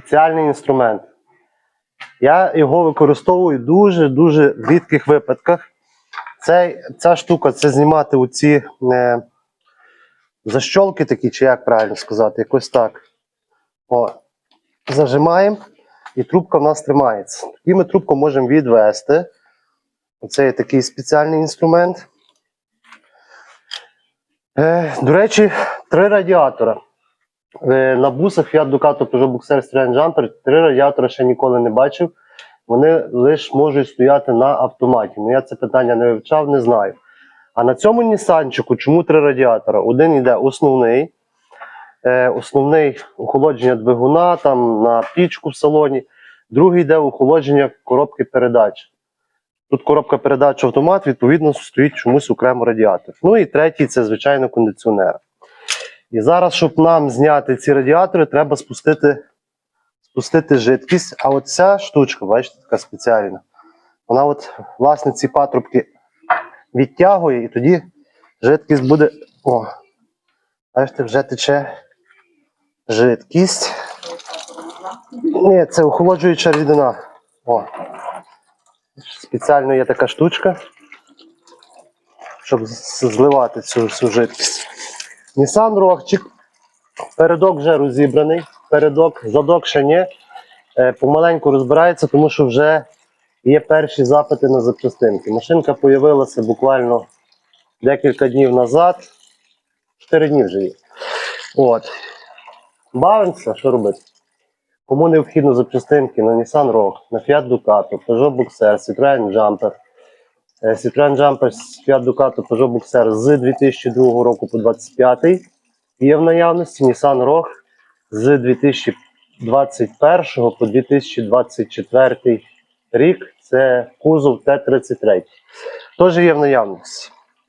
спеціальний інструмент. Я його використовую дуже-дуже в рідких випадках. Цей, ця штука це знімати оці е, защолки такі, чи як правильно сказати, якось так. О, зажимаємо, і трубка в нас тримається. Тоді ми трубку можемо відвести. Оце є такий спеціальний інструмент. Е, до речі, три радіатора. Е, на бусах Fiat Ducato Peugeot Boxer Citroen Jumper три радіатора ще ніколи не бачив. Вони лише можуть стояти на автоматі. Ну я це питання не вивчав, не знаю. А на цьому Нісанчику чому три радіатора? Один йде основний, е, основний охолодження двигуна там на пічку в салоні, другий йде охолодження коробки передач. Тут коробка передач автомат, відповідно, стоїть чомусь окремо радіатор. Ну і третій це, звичайно, кондиціонер. І зараз, щоб нам зняти ці радіатори, треба спустити, спустити жидкість. А от ця штучка, бачите, така спеціальна. Вона от, власне, ці патрубки відтягує, і тоді жидкість буде. О, бачите, вже тече жидкість. Ні, це охолоджуюча рідина. О. Спеціально є така штучка, щоб зливати цю, цю жидкість. Nissan Rockчик. Передок вже розібраний. Передок, задок ще ні. Е, помаленьку розбирається, тому що вже є перші запити на запчастинки. Машинка з'явилася буквально декілька днів назад. Чотири дні вже є. От. Бавимося, що робити? Кому необхідно запчастинки на Nissan Rogue, на Fiat Ducato, Peugeot Boxer, Citroen Jumper, Citroen Jumper, Fiat Ducato, Peugeot Boxer з 2002 року по 2025 є в наявності Nissan Rogue з 2021 по 2024 рік. Це кузов Т-33. Теж є в наявності.